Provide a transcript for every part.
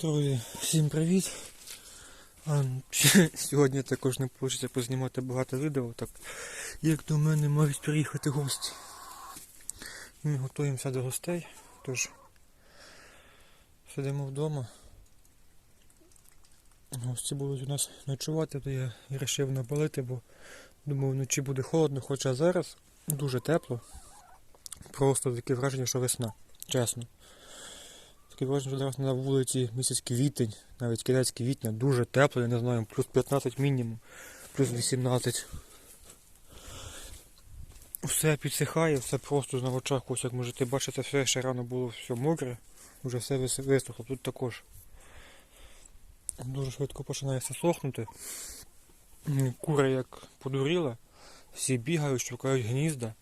Друзі, всім привіт. Сьогодні також не вийде познімати багато відео, так як до мене мають приїхати гості. Ми готуємося до гостей, тож сидимо вдома. Гості будуть у нас ночувати, то я вирішив напалити, бо думав вночі буде холодно, хоча зараз дуже тепло. Просто таке враження, що весна, чесно. Таке зараз на вулиці місяць квітень, навіть кінець квітня, дуже тепло, я не знаю, плюс 15 мінімум, плюс 18. Все підсихає, все просто на очах, ось як можете бачити, все ще рано було все мокре, вже все висохло, тут також. Дуже швидко починає все сохнути. М, Кури як подуріла, всі бігають, шукають гнізда,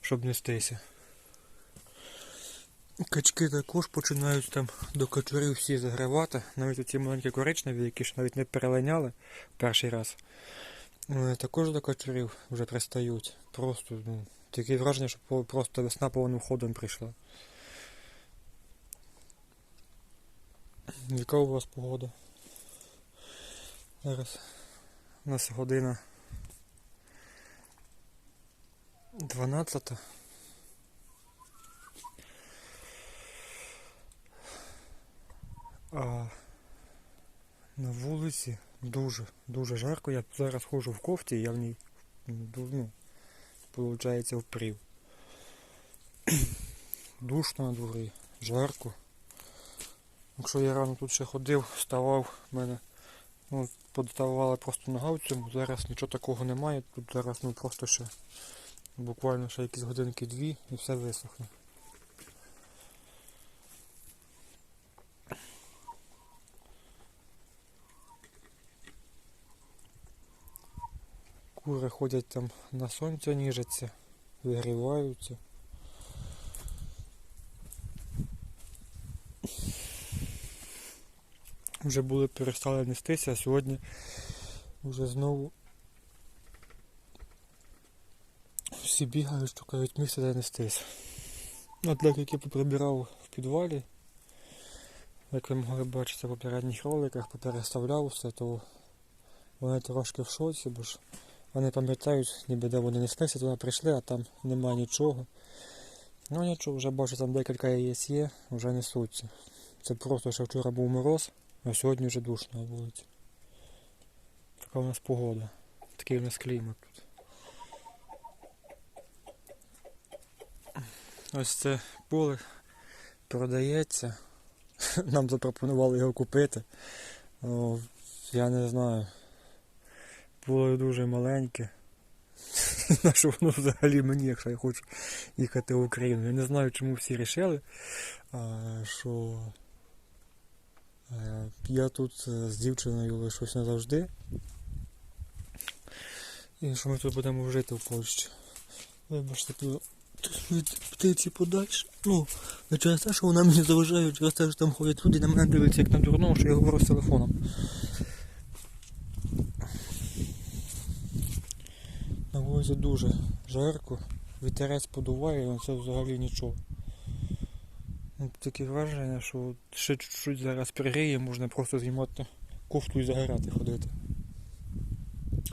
щоб нестися. Качки також починають там до качурів всі загравати. Навіть оці маленькі коричневі, які ж навіть не перелиняли перший раз. Також до качурів вже пристають. Просто ну, таке враження, що просто весна повним ходом прийшла. Яка у вас погода? Зараз у нас година 12. А на вулиці дуже, дуже жарко. Я зараз ходжу в кофті, я в ній ну, виходить, впрів. Душно на дворі, жарко. Якщо я рано тут ще ходив, вставав, мене ну, подставала просто нога в цьому, зараз нічого такого немає, тут зараз ну просто ще буквально ще якісь годинки дві і все висохне. Кури ходять там на сонці ніжаться, вигріваються. Вже були перестали нестися, а сьогодні вже знову всі бігають, шукають місце, де нестися. От так як я поприбирав в підвалі, як ви могли бачити в попередніх роликах, попереставляв все, то вони трошки в шоці, бо ж вони пам'ятають, ніби де вони неслися, туди прийшли, а там немає нічого. Ну нічого, вже бачу, там декілька яєць є, вже несуться. Це просто, що вчора був мороз, а сьогодні вже душно на вулиці. Така у нас погода. Такий у нас клімат тут. Ось це поле продається. Нам запропонували його купити. Я не знаю. Поле дуже маленьке. На що воно взагалі мені, якщо я хочу їхати в Україну. Я не знаю, чому всі рішили, що я тут е, з дівчиною лишусь назавжди. І що ми тут будемо жити в Польщі. Вибачте, тут птиці подальше. Ну, не через те, що вона мені заважає, через те, що там ходять люди, на мене дивляться як на дурного, що я говорю з телефоном. На вулиці дуже жарко, вітерець подуває, але це взагалі нічого. Ну, таке враження, що ще чуть-чуть зараз пригріє, можна просто знімати кофту і загорати ходити.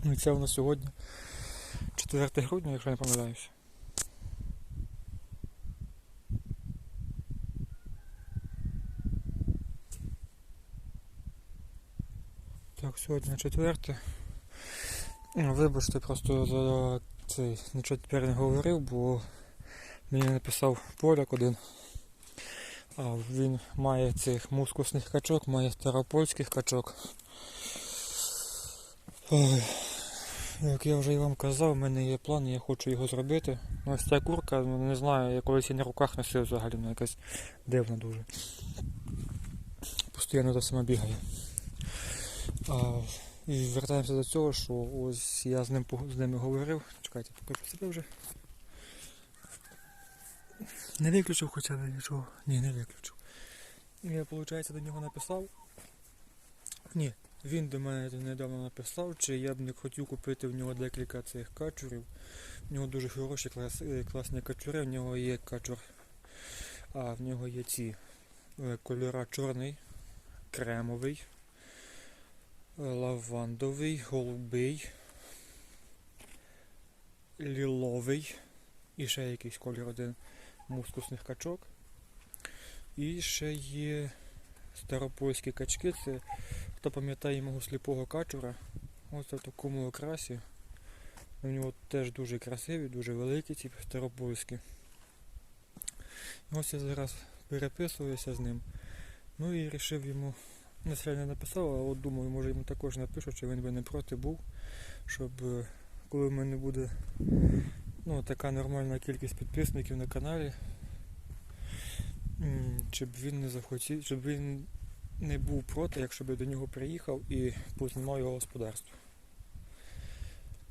Ну, і це у нас сьогодні 4 грудня, якщо не помиляюся. Так, сьогодні 4. Вибачте, просто за цей нічого тепер не говорив, бо мені написав поляк один. А він має цих мускусних качок, має старопольських качок. Як я вже і вам казав, в мене є план, я хочу його зробити. Ну, Ось ця курка, ну, не знаю, я колись її на руках носив взагалі, вона якась дивна дуже. Постійно та сама бігає. А, і вертаємося до цього, що ось я з ним з ними говорив. Чекайте, покажу себе вже. Не виключив хоча б нічого. Ні, не виключив. Я, виходить, до нього написав. Ні, він до мене недавно написав, чи я б не хотів купити в нього декілька цих качурів. В нього дуже хороші клас, е, класні качури, в нього є качур, а в нього є ці е, кольора чорний кремовий, лавандовий, голубий, ліловий і ще якийсь колір один мускусних качок. І ще є старопольські качки. Це хто пам'ятає мого сліпого качура. Ось в такому окрасі. У нього теж дуже красиві, дуже великі ці старопольські. Ось я зараз переписуюся з ним. Ну і вирішив йому, не сильно написав, а от думаю, може йому також напишу, чи він би не проти був, щоб е, коли в мене буде ну, така нормальна кількість підписників на каналі, щоб він не захотів, щоб він не був проти, якщо б я до нього приїхав і познімав його господарство.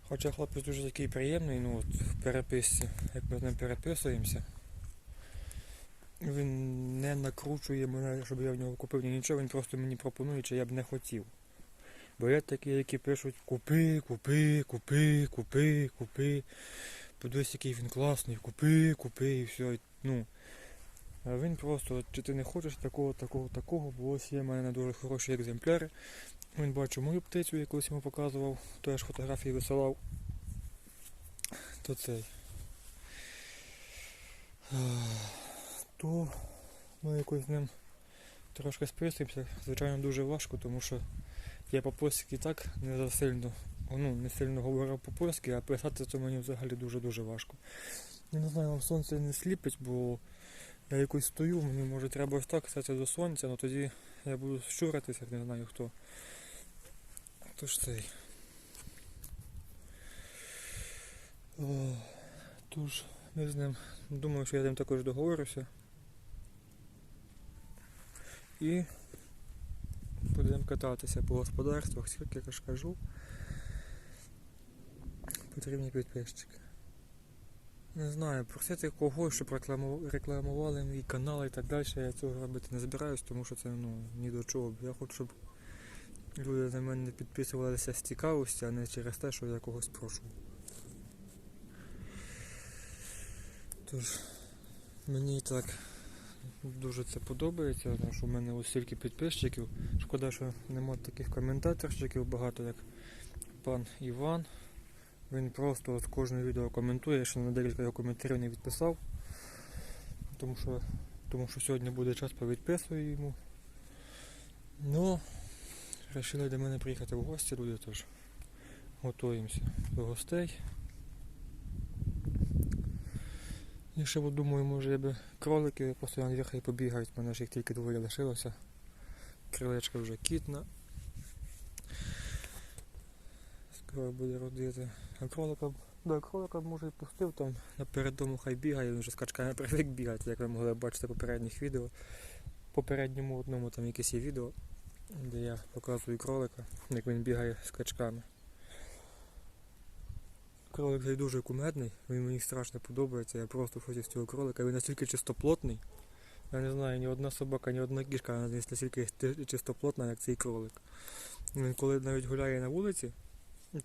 Хоча хлопець дуже такий приємний, ну от в переписці, як ми з ним переписуємося. Він не накручує мене, щоб я в нього купив ні нічого, він просто мені пропонує, чи я б не хотів. Бо є такі, які пишуть купи, купи, купи, купи, купи. Подивись, який він класний, купи, купи і все. Ну. А він просто, чи ти не хочеш такого, такого, такого, бо ось є в мене дуже хороші екземпляри. Він бачив мою птицю, якусь йому показував, теж фотографії висилав. То цей. То ми якось з ним трошки списуємося. Звичайно, дуже важко, тому що я по-польськи так не засильно, ну, не сильно говорив по-польськи, а писати це мені взагалі дуже-дуже важко. Я не знаю, вам сонце не сліпить, бо я якось стою, мені може треба ось так стати до сонця, але тоді я буду щуратися, не знаю хто. Тож цей. Тож, ми з ним думаю, що я з ним також договорюся. І будемо кататися по господарствах, скільки я ж кажу. Потрібні підписчики. Не знаю, просити когось, щоб рекламували мій канал і так далі, я цього робити не збираюсь, тому що це ну, ні до чого. Я хочу, щоб люди на мене підписувалися з цікавості, а не через те, що я когось прошу. Тож, мені так дуже це подобається, тому що в мене ось стільки підписчиків. Шкода, що нема таких коментаторщиків багато, як пан Іван. Він просто от кожне відео коментує, я ще на декілька його коментарів не відписав. Тому що, тому що сьогодні буде час повідписую йому. Ну, вирішили до мене приїхати в гості люди, тож готуємося до гостей. І ще думаю, може я би кролики на двір побігають, мене ж їх тільки двоє лишилося. Крилечка вже кітна. Скоро буде родити. А кролика, да, кролика може і пустив там наперед хай бігає, він вже з качками привик бігати, як ви могли бачити в попередніх відео. Попередньому одному там якесь є відео, де я показую кролика, як він бігає з качками. Кролик цей дуже кумедний, він мені страшно подобається, я просто хочу з цього кролика, він настільки чистоплотний. Я не знаю, ні одна собака, ні одна кішка не настільки чистоплотна, як цей кролик. Він коли навіть гуляє на вулиці,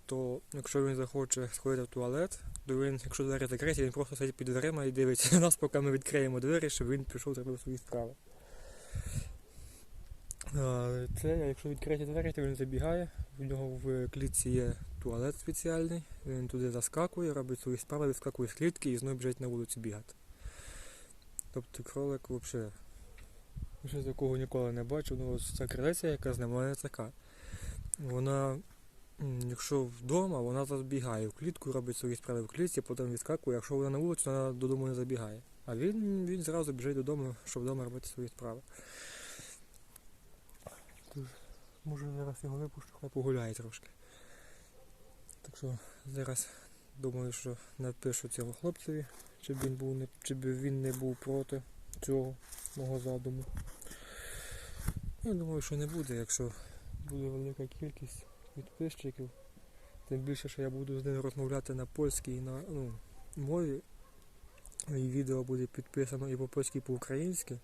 то якщо він захоче сходити в туалет, то він, якщо двері закриті, він просто сидить під дверима і дивиться на нас, поки ми відкриємо двері, щоб він пішов зробив свої справи. Це, якщо відкриті двері, то він забігає, в нього в клітці є туалет спеціальний, він туди заскакує, робить свої справи, вискакує з клітки і знову біжить на вулицю бігати. Тобто кролик взагалі. Ще такого ніколи не бачив, ну ось ця крилиця, яка з ним, вона така. Вона Якщо вдома, вона забігає в клітку, робить свої справи в клітці, потім відскакує. Якщо вона на вулицю, вона додому не забігає. А він, він зразу біжить додому, щоб вдома робити свої справи. Тож, може зараз його випущу, хай погуляє трошки. Так що зараз думаю, що напишу цьому хлопцеві, щоб він був не, щоб він не був проти цього мого задуму. Я думаю, що не буде, якщо буде велика кількість підписчиків. Тим більше, що я буду з ними розмовляти на польській і на ну, мові. І відео буде підписано і по-польськи, і по-українськи.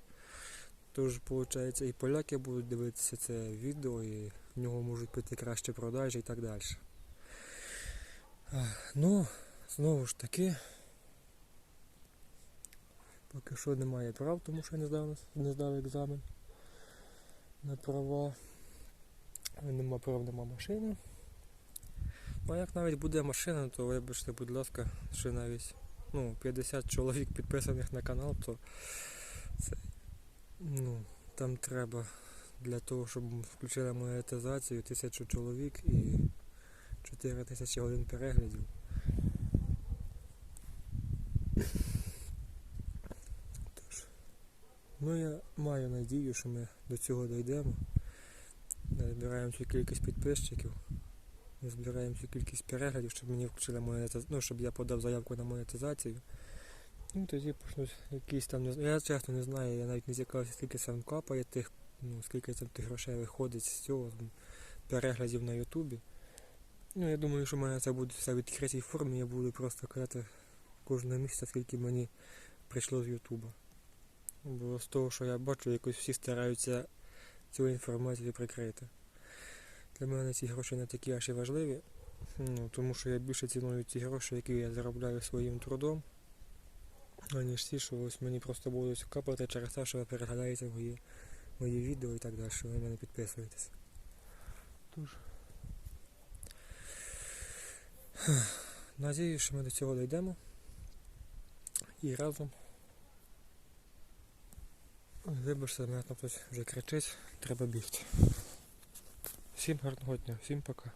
Тож, виходить, і поляки будуть дивитися це відео, і в нього можуть піти краще продажі і так далі. Ну, знову ж таки, поки що немає прав, тому що я не здав, не здав екзамен. на права. Нема прав, нема машини. Ну а як навіть буде машина, то вибачте, будь ласка, що навіть ну, 50 чоловік підписаних на канал, то це, ну, там треба для того, щоб включили монетизацію тисячу чоловік і 4 тисячі годин переглядів. Тож, ну я маю надію, що ми до цього дійдемо. Збираємо цю кількість підписчиків. Збираємо цю кількість переглядів, щоб мені включили монетизацію, ну, щоб я подав заявку на монетизацію. Ну, тоді почнуть якісь там, я чесно не знаю, я навіть не цікавився, скільки сам капає тих, ну, скільки там тих грошей виходить з цього, переглядів на Ютубі. Ну, я думаю, що в мене це буде все в відкритій формі, я буду просто казати кожного місяця, скільки мені прийшло з Ютуба. Бо з того, що я бачу, якось всі стараються цю інформацію прикрити. Для мене ці гроші не такі аж і важливі, ну, тому що я більше ціную ці гроші, які я заробляю своїм трудом, аніж ті, що ось мені просто будуть капати через те, що ви переглядаєте мої, мої відео і так далі, що ви мене підписуєтесь. Тож. Надіюсь, що ми до цього дійдемо. І разом. Вибачте, мене там хтось вже кричить, треба бігти. Всім гарного дня, всім пока.